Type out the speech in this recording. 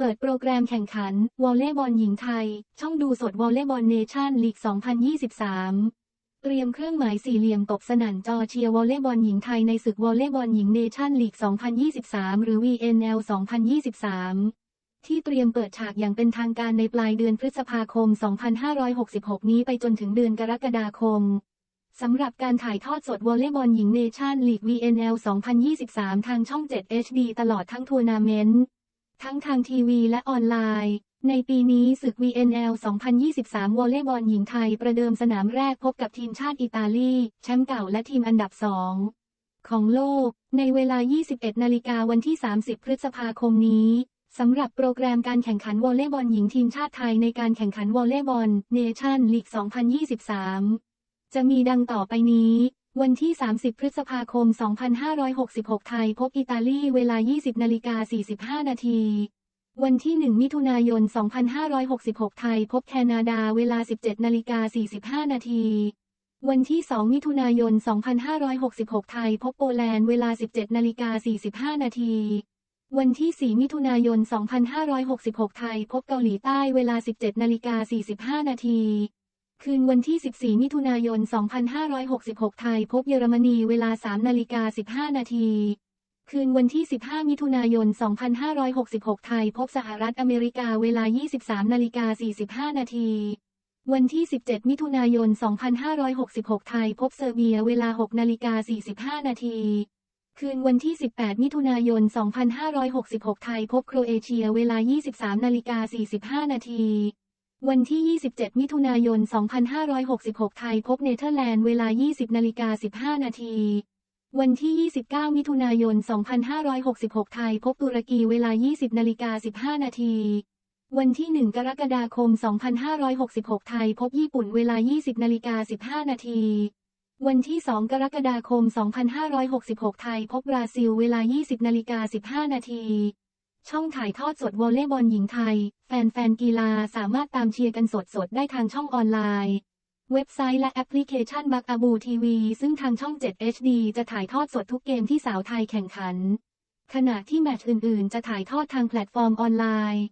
เปิดโปรแกรมแข่งขันวอลเลย์บอลหญิงไทย ช่องดูสดวอลเลย์บอลเนชั่นลีก 2023 เตรียมเครื่องหมายสี่เหลี่ยมตบสนั่นจอเชียร์วอลเลย์บอลหญิงไทยในศึกวอลเลย์บอลหญิงเนชั่นลีก 2023 หรือ VNL 2023 ที่เตรียมเปิดฉากอย่างเป็นทางการในปลายเดือนพฤษภาคม 2566 นี้ไปจนถึงเดือนกรกฎาคมสำหรับการถ่ายทอดสดวอลเลย์บอลหญิงเนชั่นลีก VNL 2023 ทางช่อง 7 HD ตลอดทั้งทัวร์นาเมนต์ ทั้งทางทีวีและออนไลน์ ในปีนี้ศึก VNL 2023 วอลเลย์บอลหญิงไทยประเดิมสนามแรกพบกับทีมชาติอิตาลีแชมป์เก่าและทีมอันดับ2ของโลก ในเวลา 21 นาฬิกาวันที่ 30 พฤษภาคมนี้สำหรับโปรแกรมการแข่งขันวอลเลย์บอลหญิงทีมชาติไทยในการแข่งขันวอลเลย์บอลเนชั่นลีก 2023 จะมีดังต่อไปนี้ วันที่ 30 พฤษภาคม 2566 ไทยพบอิตาลีเวลา 20นาฬิกา45 นาที วันที่ 1 มิถุนายน 2566 ไทยพบแคนาดาเวลา 17นาฬิกา45 นาที วันที่ 2 มิถุนายน 2566 ไทยพบโปแลนด์เวลา 17นาฬิกา45 นาที วันที่ 4 มิถุนายน 2566 ไทยพบเกาหลีใต้เวลา 17นาฬิกา45 นาที คืนวันที่ 14 มิถุนายน 2566 ไทยพบเยอรมนีเวลา 3 นาฬิกา 15 นาที คืนวันที่ 15 มิถุนายน 2566 ไทยพบสหรัฐอเมริกาเวลา 23 นาฬิกา 45 นาที วันที่ 17 มิถุนายน 2566 ไทยพบเซอร์เบียเวลา 6 นาฬิกา 45 นาที คืนวันที่ 18 มิถุนายน 2566 ไทยพบโครเอเชียเวลา 23 นาฬิกา 45 นาที วันที่ 27 มิถุนายน 2566 ไทยพบเนเธอร์แลนด์เวลา 20นาฬิกา15 นาที วันที่ 29 มิถุนายน 2566 ไทยพบตุรกีเวลา 20นาฬิกา15 นาที วันที่ 1 กรกฎาคม 2566 ไทยพบญี่ปุ่นเวลา 20นาฬิกา15 นาที วันที่ 2 กรกฎาคม 2566 ไทยพบบราซิลเวลา 20นาฬิกา15 นาที ช่องถ่ายทอดสดวอลเลย์บอลหญิงไทย แฟนๆกีฬาสามารถตามเชียร์กันสดๆ ได้ทางช่องออนไลน์ เว็บไซต์และแอปพลิเคชันบักอาบูทีวีซึ่งทางช่อง 7 HD จะถ่ายทอดสดทุกเกมที่สาวไทยแข่งขัน ขณะที่แมตช์อื่นๆ จะถ่ายทอดทางแพลตฟอร์มออนไลน์